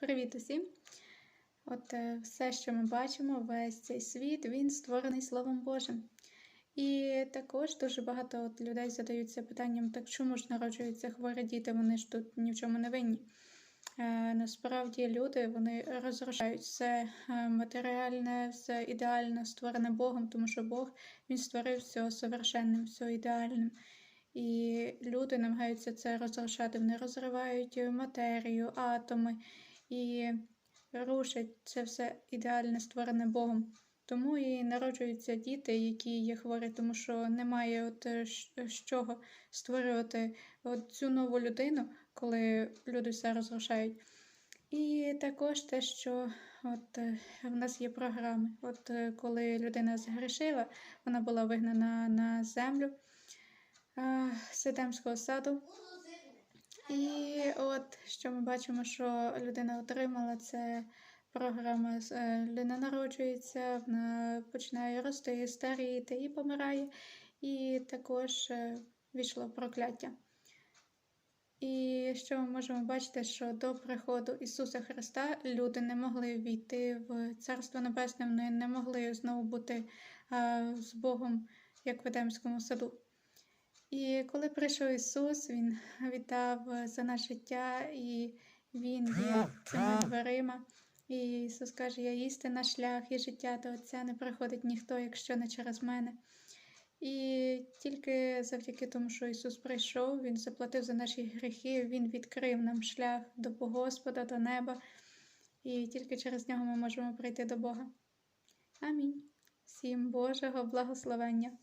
Привіт усім! От е, все, що ми бачимо, весь цей світ, він створений Словом Божим. І також дуже багато от людей задаються питанням, так чому ж народжуються хворі діти, вони ж тут ні в чому не винні. Е, насправді люди вони розрушають все е, матеріальне, все ідеальне, створене Богом, тому що Бог він створив все совершенним, все ідеальним. І люди намагаються це розрушати. Вони розривають матерію, атоми і рушать це все ідеальне створене Богом. Тому і народжуються діти, які є хворі, тому що немає от е, з чого створювати от цю нову людину, коли люди все розрушають. І також те, що от е, в нас є програми. От е, коли людина згрішила, вона була вигнана на землю е, з Едемського саду. От що ми бачимо, що людина отримала, це програма е, людина народжується, вона починає рости, старіти і помирає. І також е, війшло прокляття. І що ми можемо бачити, що до приходу Ісуса Христа люди не могли війти в Царство Небесне, вони не могли знову бути з Богом, як в Едемському саду. І коли прийшов Ісус, Він віддав е, за наше життя, і Він є цими дверима. І Ісус каже: Я істина, шлях і життя до Отця не приходить ніхто, якщо не через мене. І тільки завдяки тому, що Ісус прийшов, Він заплатив за наші гріхи, Він відкрив нам шлях до Господа, до неба. І тільки через нього ми можемо прийти до Бога. Амінь. Всім Божого благословення.